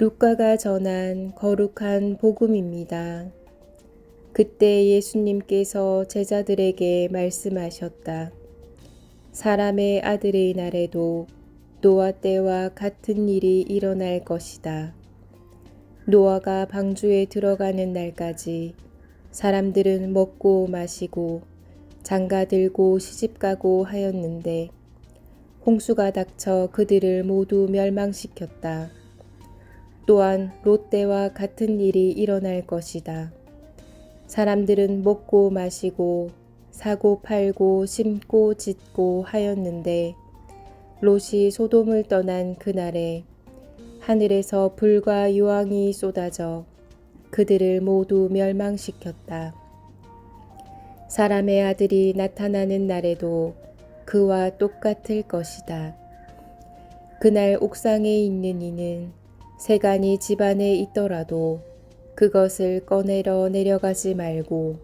루카가 전한 거룩한 복음입니다. 그때 예수님께서 제자들에게 말씀하셨다. 사람의 아들의 날에도 노아 때와 같은 일이 일어날 것이다. 노아가 방주에 들어가는 날까지 사람들은 먹고 마시고 장가 들고 시집 가고 하였는데 홍수가 닥쳐 그들을 모두 멸망시켰다. 또한 롯데와 같은 일이 일어날 것이다. 사람들은 먹고 마시고 사고 팔고 심고 짓고 하였는데 롯이 소돔을 떠난 그날에 하늘에서 불과 유황이 쏟아져 그들을 모두 멸망시켰다. 사람의 아들이 나타나는 날에도 그와 똑같을 것이다. 그날 옥상에 있는 이는 세간이 집안에 있더라도 그것을 꺼내러 내려가지 말고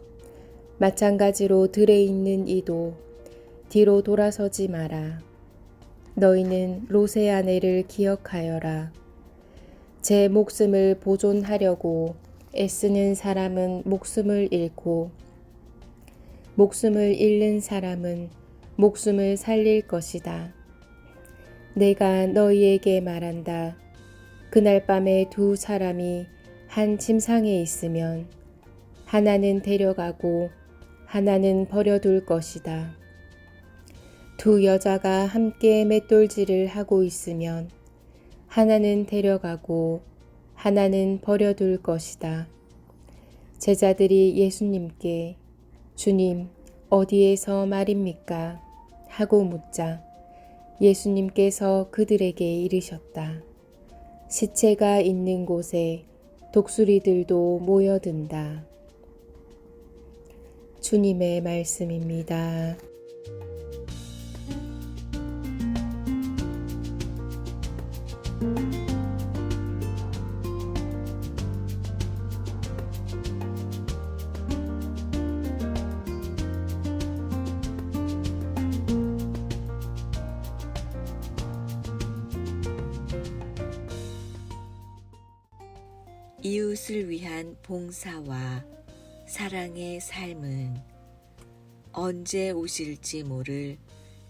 마찬가지로 들에 있는 이도 뒤로 돌아서지 마라. 너희는 롯의 아내를 기억하여라. 제 목숨을 보존하려고 애쓰는 사람은 목숨을 잃고 목숨을 잃는 사람은 목숨을 살릴 것이다. 내가 너희에게 말한다. 그날 밤에 두 사람이 한 침상에 있으면 하나는 데려가고 하나는 버려둘 것이다. 두 여자가 함께 맷돌질을 하고 있으면 하나는 데려가고 하나는 버려둘 것이다. 제자들이 예수님께 주님, 어디에서 말입니까? 하고 묻자 예수님께서 그들에게 이르셨다. 시체가 있는 곳에 독수리들도 모여든다. 주님의 말씀입니다. 이웃을 위한 봉사와 사랑의 삶은 언제 오실지 모를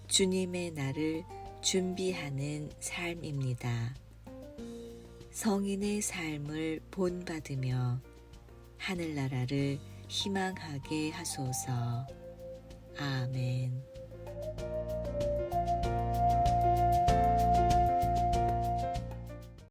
주님의 날을 준비하는 삶입니다. 성인의 삶을 본받으며 하늘나라를 희망하게 하소서.